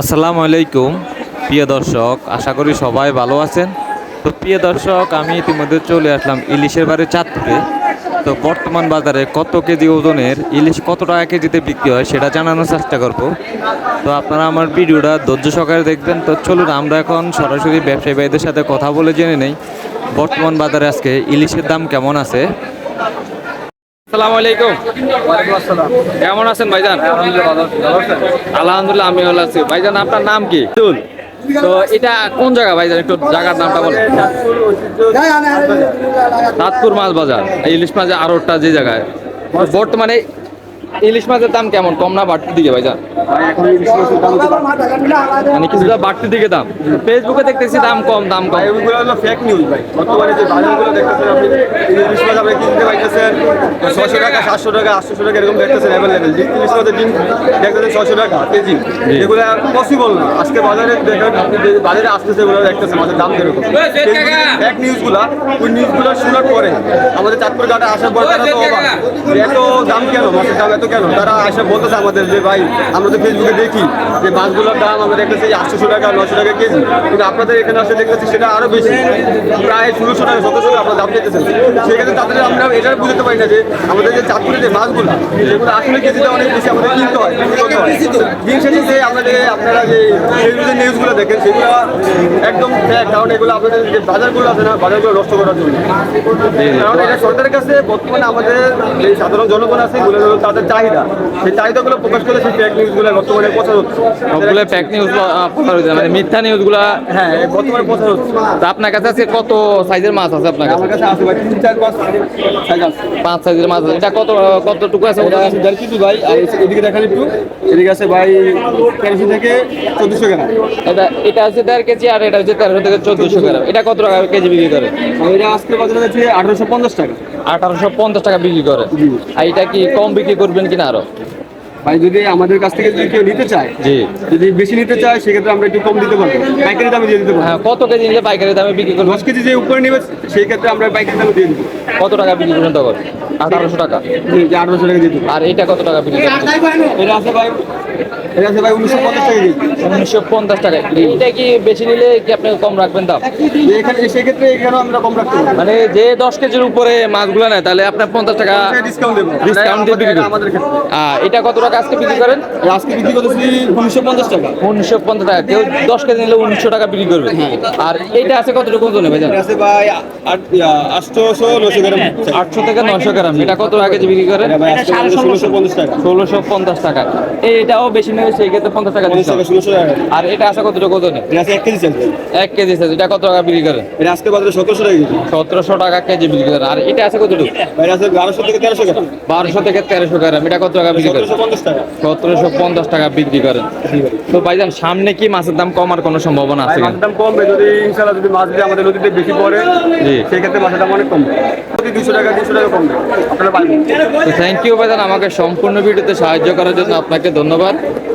আসসালামু আলাইকুম, প্রিয় দর্শক, আশা করি সবাই ভালো আছেন। তো প্রিয় দর্শক, আমি ইতিমধ্যে চলে আসলাম ইলিশের বাড়ি চাঁদপুরে। তো বর্তমান বাজারে কত কেজি ওজনের ইলিশ, কত টাকা কেজিতে বিক্রি হয় সেটা জানানোর চেষ্টা করব। তো আপনারা আমার ভিডিওটা ধৈর্য সহকারে দেখবেন। তো চলুন, আমরা এখন সরাসরি ব্যবসায়ী ভাইদের সাথে কথা বলে জেনে নেই। বর্তমান বাজারে আজকে ইলিশের দাম কেমন আছে? আসসালামু আলাইকুম। কেমন আছেন ভাইজান? আলহামদুলিল্লাহ আমি ভালো আছি। ভাইজান আপনার নাম কি? তো এটা কোন জায়গা ভাইজান? একটু জায়গার নামটা বলেন। সাতপুর মাছ বাজার। এই ইলিশ মাছের আরোটা যে জায়গায়। বর্তমানে ইলিশ মাছের দাম কেমন? কম না বাড়তির দিকে ভাইজান। মানে কিছুটা বাড়তির দিকে দাম। ফেসবুকে দেখতেছি দাম কম দাম কম। ভাই, ওইগুলো হলো ভাই। বর্তমানে যে বাজারগুলো দেখতেছেন আপনি, ইলিশ মাছ আপনি কিনতে পাইতেছেন, 600 টাকা, 700 টাকা, 800 টাকা এরকম দেখতেছেন available। যে ইলিশ মাছের ডিম দেখতেছেন 600 টাকা কেজি। এগুলো possible না। আজকে বাজারে দেখেন, বাজারে আসতেছে এগুলো দেখতেছেন মাছের দাম কীরকম। Fake news গুলা, ওই news গুলো শোনার পরে আমাদের চাঁদপুর ঘাটে আসার পর তারা তো অবাক। এত দাম কেন মাছের দাম এত কেন তারা এসে বলতেছে আমাদের যে ভাই আমরা তো ফেসবুকে দেখি যে মাছগুলোর দাম আমরা দেখতেছি আটশোশো টাকা নশো টাকা কেজি কিন্তু আপনাদের এখানে আসে দেখতেছি সেটা আরও বেশি প্রায় ষোলোশো টাকা সতেরোশো টাকা আপনার দাম পেতেছেন সেক্ষেত্রে তাদের আমরা এটা বুঝতে পারি না যে আমাদের যে চাঁদপুরে যে মাছগুলো সেগুলো আসলে কেজিটা অনেক বেশি আমাদের কিনতে হয়। দিন শেষে যে আমরা যে আপনারা যে যে নিউজগুলো দেখেন সেগুলো একদম ফ্যাক কারণ এগুলো আপনাদের যে বাজারগুলো আছে না বাজারগুলো নষ্ট করার জন্য। কারণ এটা সরকারের কাছে বর্তমানে আমাদের যে সাধারণ জনগণ আছে এগুলো তাদের চাহিদা। সেই চাহিদাগুলো প্রকাশ করে সেই ফেক নিউজগুলো বর্তমানে প্রচার হচ্ছে। সবগুলো ফ্যাক নিউজ প্রচার হয়েছে মানে মিথ্যা নিউজগুলো হ্যাঁ বর্তমানে প্রচার হচ্ছে। তা আপনার কাছে আজকে কত সাইজের মাছ আছে আপনার কাছে আমার কাছে? আছে পাঁচ সাইজ আছে পাঁচ সাইজের মাছ আছে। এটা কত কতটুকু আছে এটা আছে দেড় কেজি ভাই আর এদিকে দেখেন একটু। এদিকে আছে ভাই তেরোশো থেকে চোদ্দশো গ্রাম। এটা এটা হচ্ছে দেড় কেজি আর এটা হচ্ছে তেরোশো থেকে চোদ্দশো গ্রাম। এটা কত টাকা কেজি বিক্রি করে? এটা আজকে বাজারে যাচ্ছে আঠারোশো পঞ্চাশ টাকা। আঠারোশো পঞ্চাশ টাকা বিক্রি করে। আর এটা কি কম বিক্রি করবেন কিনা আরও? ভাই যদি আমাদের কাছ থেকে যদি কেউ নিতে চায় জি। যদি বেশি নিতে চায় সেক্ষেত্রে আমরা একটু কম দিতে পারব। পাইকারি দামে দিয়ে দিতে পারব। হ্যাঁ কত কেজি নিলে পাইকারি দামে বিক্রি করব দশ কেজি যে উপরে নেবে সেই ক্ষেত্রে আমরা পাইকারি দামে দিয়ে দিবো। কত টাকা বিক্রি করবেন তখন? আঠারোশো টাকা? জি আঠারোশো টাকা দিয়ে দিবো। আর এটা কত টাকা বিক্রি করবেন? এটা আছে ভাই। এটা আছে ভাই উনিশশো পঞ্চাশ টাকা উনিশশো পঞ্চাশ টাকা এইটা কি বেশি নিলে কি আপনি কম রাখবেন দাম? এখানে সেক্ষেত্রে এখানেও আমরা কম রাখতে মানে যে দশ কেজির উপরে মাছগুলো নেয় তাহলে আপনার পঞ্চাশ টাকা ডিসকাউন্ট দেবো। Discount দিয়ে বিক্রি এটা আমাদের ক্ষেত্রে। এটা কত টাকা আজকে বিক্রি করেন? আজকে বিক্রি করতেছি উনিশশো পঞ্চাশ টাকা। উনিশশো পঞ্চাশ টাকা। কেউ দশ কেজি নিলে উনিশশো টাকা বিক্রি করবে। আর এইটা আছে কতটুকু ওজনে ভাই এটা আছে ভাই আটশোশো নশো গ্রাম। আটশো থেকে নশো গ্রাম। এটা কত টাকা বিক্রি করেন? ষোলোশো পঞ্চাশ টাকা। ষোলোশো পঞ্চাশ টাকা। এটাও বেশি নেবে সেই ক্ষেত্রে পঞ্চাশ টাকা। টাকা টাকা। আর এটা আছে কতটুকু ওজনে? এটা আছে এক কেজি চাল এক কেজি সাইজ এটা কত টাকা বিক্রি করেন? এটা আজকে বাজারে সতেরোশো টাকা কেজি। সতেরোশো টাকা কেজি বিক্রি করেন। আর এটা আছে কতটুকু? বারোশো থেকে তেরোশো গ্রাম। বারোশো থেকে তেরোশো গ্রাম। এটা কত টাকা বিক্রি করেন? সতেরোশো পঞ্চাশ টাকা। টাকা বিক্রি করেন। তো ভাইজান সামনে কি মাছের দাম কমার কোনো সম্ভাবনা আছে মাছের দাম কমবে। যদি ইনশাল্লাহ যদি মাছ যদি আমাদের নদীতে বেশি পড়ে জি। সেই ক্ষেত্রে মাছের দাম অনেক কমবে। দুশো টাকা তিনশো টাকা কমবে। আপনারা পাবেন থ্যাংক ইউ ভাইজান আমাকে সম্পূর্ণ ভিডিওতে সাহায্য করার জন্য আপনাকে ধন্যবাদ। one.